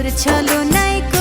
তোর নাই কলিজা